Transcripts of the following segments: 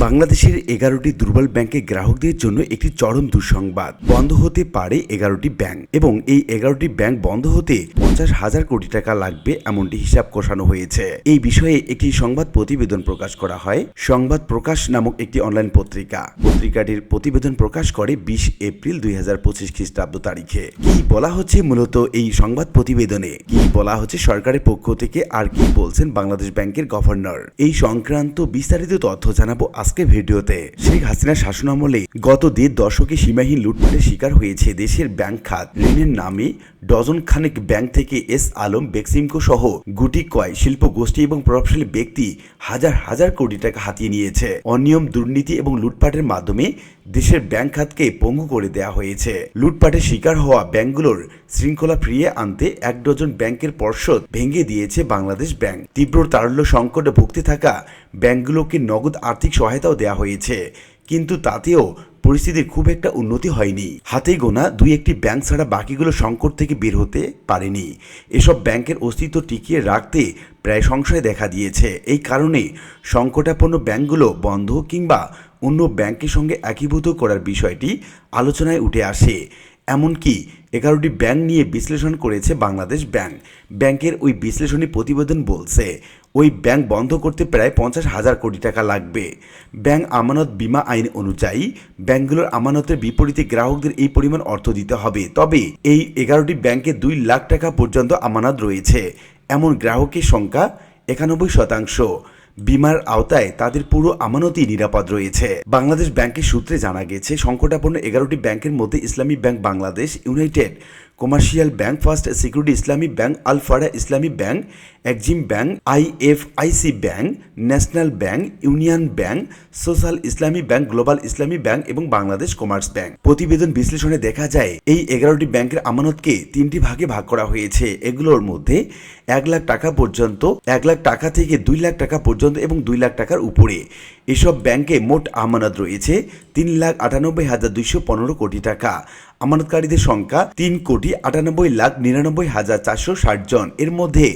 বাংলাদেশের এগারোটি দুর্বল ব্যাংকে গ্রাহকদের জন্য একটি চরম দুঃসংবাদ। বন্ধ হতে পারে এগারোটি ব্যাংক এবং এই এগারোটি ব্যাংক বন্ধ হতে পঞ্চাশ হাজার কোটি টাকা লাগবে এমনটি হিসাব কষানো হয়েছে। এই বিষয়ে একটি সংবাদ প্রতিবেদন প্রকাশ করা হয়। সংবাদ প্রকাশ নামক একটি অনলাইন পত্রিকা। পত্রিকাটির প্রতিবেদন প্রকাশ করে বিশ এপ্রিল দুই হাজার পঁচিশ খ্রিস্টাব্দ তারিখে। কি বলা হচ্ছে মূলত এই সংবাদ প্রতিবেদনে? কি বলা হচ্ছে সরকারের পক্ষ থেকে? আর কি বলছেন বাংলাদেশ ব্যাংকের গভর্নর? এই সংক্রান্ত বিস্তারিত তথ্য জানাব আজকে ভিডিওতে। শেখ হাসিনার শাসনামলে গত দেড় দশকে সীমাহীন লুটপাটের শিকার হয়েছে দেশের ব্যাংক খাত। ঋণের নামে ডজন খানেক ব্যাংক থেকে এস আলম, বেক্সিমকো সহ গুটি কয় শিল্প গোষ্ঠী এবং প্রভাবশালী ব্যক্তি হাজার হাজার কোটি টাকা হাতিয়ে নিয়েছে। অনিয়ম, দুর্নীতি এবং লুটপাটের মাধ্যমে দেশের ব্যাংক খাতকে পঙ্গু করে দেওয়া হয়েছে। লুটপাটের শিকার হওয়া ব্যাংকগুলোর শৃঙ্খলা ফিরিয়ে আনতে এক ডজন ব্যাংকের পর্ষদ ভেঙে দিয়েছে বাংলাদেশ ব্যাংক। তীব্র তারল্য সংকটে ভুগতে থাকা ব্যাংকগুলোকে নগদ আর্থিক সহায়তাও দেওয়া হয়েছে। কিন্তু তাতেও পরিস্থিতির খুব একটা উন্নতি হয়নি। হাতে গোনা দুই একটি ব্যাংক ছাড়া বাকিগুলো সংকট থেকে বের হতে পারেনি। এসব ব্যাংকের অস্তিত্ব টিকিয়ে রাখতে প্রায় সংশয় দেখা দিয়েছে। এই কারণে সংকটাপন্ন ব্যাংকগুলো বন্ধ কিংবা অন্য ব্যাংকের সঙ্গে একীভূত করার বিষয়টি আলোচনায় উঠে আসে। এমনকি এগারোটি ব্যাংক নিয়ে বিশ্লেষণ করেছে বাংলাদেশ ব্যাংক। ব্যাংকের ওই বিশ্লেষণী প্রতিবেদন বলছে, ওই ব্যাংক বন্ধ করতে প্রায় পঞ্চাশ হাজার কোটি টাকা লাগবে। ব্যাংক আমানত বীমা আইন অনুযায়ী, ব্যাংকগুলোর আমানতের বিপরীতে গ্রাহকদের এই পরিমাণ অর্থ দিতে হবে। তবে এই এগারোটি ব্যাংকে দুই লাখ টাকা পর্যন্ত আমানত রয়েছে। এমন গ্রাহকের সংখ্যা একানব্বই শতাংশ। বিমার আওতায় তাদের পুরো আমানতই নিরাপদ রয়েছে। বাংলাদেশ ব্যাংকের সূত্রে জানা গেছে, সংকটাপন্ন এগারোটি ব্যাংকের মধ্যে Islami Bank Bangladesh, United Commercial Bank, First Security, Islami Bank Alarafah Islami Bank Exim Bank, IFIC Bank, National Bank, Union Bank, Social Islami Bank, Global Islami Bank এবং বাংলাদেশ কমার্স ব্যাংক। প্রতিবেদন বিশ্লেষণে দেখা যায়, এই এগারোটি ব্যাংকের আমানতকে তিনটি ভাগে ভাগ করা হয়েছে। এগুলোর মধ্যে এক লাখ টাকা পর্যন্ত, এক লাখ টাকা থেকে দুই লাখ টাকা পর্যন্ত এবং দুই লাখ টাকার উপরে। এসব ব্যাংকে মোট আমানত রয়েছে তিন লাখ আটানব্বই হাজার দুইশো পনেরো কোটি টাকা। আমানতকারীদের সংখ্যা তিন কোটি আটানব্বই লাখ নিরানব্বই হাজার চারশো ষাট জন। এর মধ্যে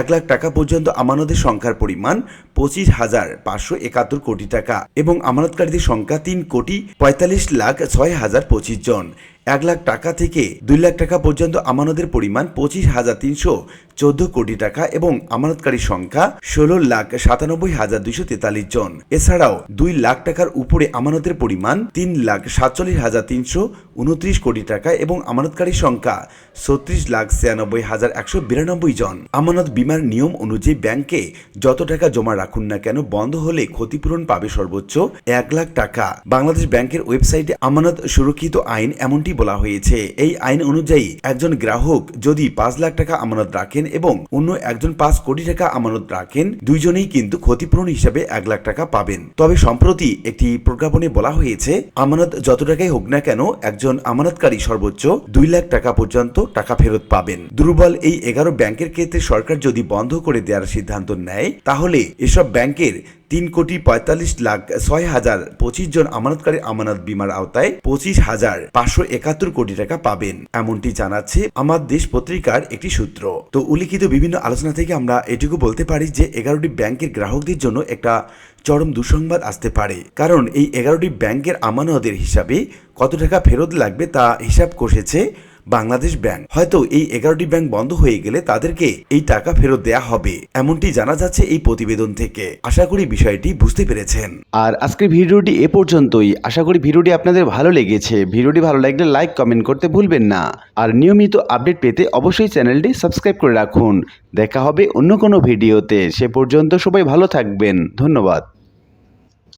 এক লাখ টাকা পর্যন্ত আমানতের সংখ্যার পরিমাণ পঁচিশ হাজার পাঁচশো একাত্তর কোটি টাকা এবং আমানতকারীদের সংখ্যা তিন কোটি পঁয়তাল্লিশ লাখ ছয় হাজার পঁচিশ জন। এক লাখ টাকা থেকে দুই লাখ টাকা পর্যন্ত আমানতের পরিমাণ পঁচিশ হাজার তিনশো চোদ্দ কোটি টাকা এবং আমানতকারীর সংখ্যা ষোলো লাখ সাতানব্বই হাজার দুইশো তেতাল্লিশ জন। এছাড়াও দুই লাখ টাকার উপরে আমানতের পরিমাণ তিন লাখ সাতচল্লিশ হাজার তিনশো উনত্রিশ কোটি টাকা এবং আমানতকারীর সংখ্যা ছত্রিশ লাখ ছিয়ানব্বই হাজার একশো বিরানব্বই জন। আমানত বিমার নিয়ম অনুযায়ী ব্যাংকে যত টাকা জমা রাখুন না কেন বন্ধ হলে ক্ষতিপূরণ পাবে সর্বোচ্চ এক লাখ টাকা। বাংলাদেশ ব্যাংকের ওয়েবসাইটে আমানত সুরক্ষিত আইন এমনটি বলা হয়েছে। এই আইন অনুযায়ী একজন গ্রাহক যদি পাঁচ লাখ টাকা আমানত রাখেন এবং অন্য একজন পাঁচ কোটি টাকা আমানত রাখেন, দুইজনেই কিন্তু ক্ষতিপূরণ হিসাবে এক লাখ টাকা পাবেন। তবে সম্প্রতি একটি প্রজ্ঞাপনে বলা হয়েছে, আমানত যত টাকাই হোক না কেন একজন আমানতকারী সর্বোচ্চ দুই লাখ টাকা পর্যন্ত টাকা ফেরত পাবেন। দুর্বল এই এগারো ব্যাংকের ক্ষেত্রে সরকার যদি বন্ধ করে দেওয়ার সিদ্ধান্ত নেয়, তাহলে এসব ব্যাংকের তিন কোটি পঁয়তাল্লিশ লাখ ছয় হাজার পঁচিশ জন আমানতকারী আমানত বিমার আওতায় পঁচিশ হাজার পাঁচশো একাত্তর কোটি টাকা পাবেন। এমনটি জানাচ্ছে আমার দেশ পত্রিকার একটি সূত্র। তো উল্লিখিত বিভিন্ন আলোচনা থেকে আমরা এটুকু বলতে পারি যে, এগারোটি ব্যাংকের গ্রাহকদের জন্য একটা চরম দুঃসংবাদ আসতে পারে। কারণ এই এগারোটি ব্যাংকের আমানতের হিসাবে কত টাকা ফেরত লাগবে তা হিসাব কষেছে বাংলাদেশ ব্যাংক। হয়তো এই এগারোটি ব্যাংক বন্ধ হয়ে গেলে তাদেরকে এই টাকা ফেরত দেয়া হবে, এমনটি জানা যাচ্ছে এই প্রতিবেদন থেকে। আশা করি বিষয়টি বুঝতে পেরেছেন। আর আজকের ভিডিওটি এ পর্যন্তই। আশা করি ভিডিওটি আপনাদের ভালো লেগেছে। ভিডিওটি ভালো লাগলে লাইক, কমেন্ট করতে ভুলবেন না। আর নিয়মিত আপডেট পেতে অবশ্যই চ্যানেলটি সাবস্ক্রাইব করে রাখুন। দেখা হবে অন্য কোনো ভিডিওতে। সে পর্যন্ত সবাই ভালো থাকবেন। ধন্যবাদ।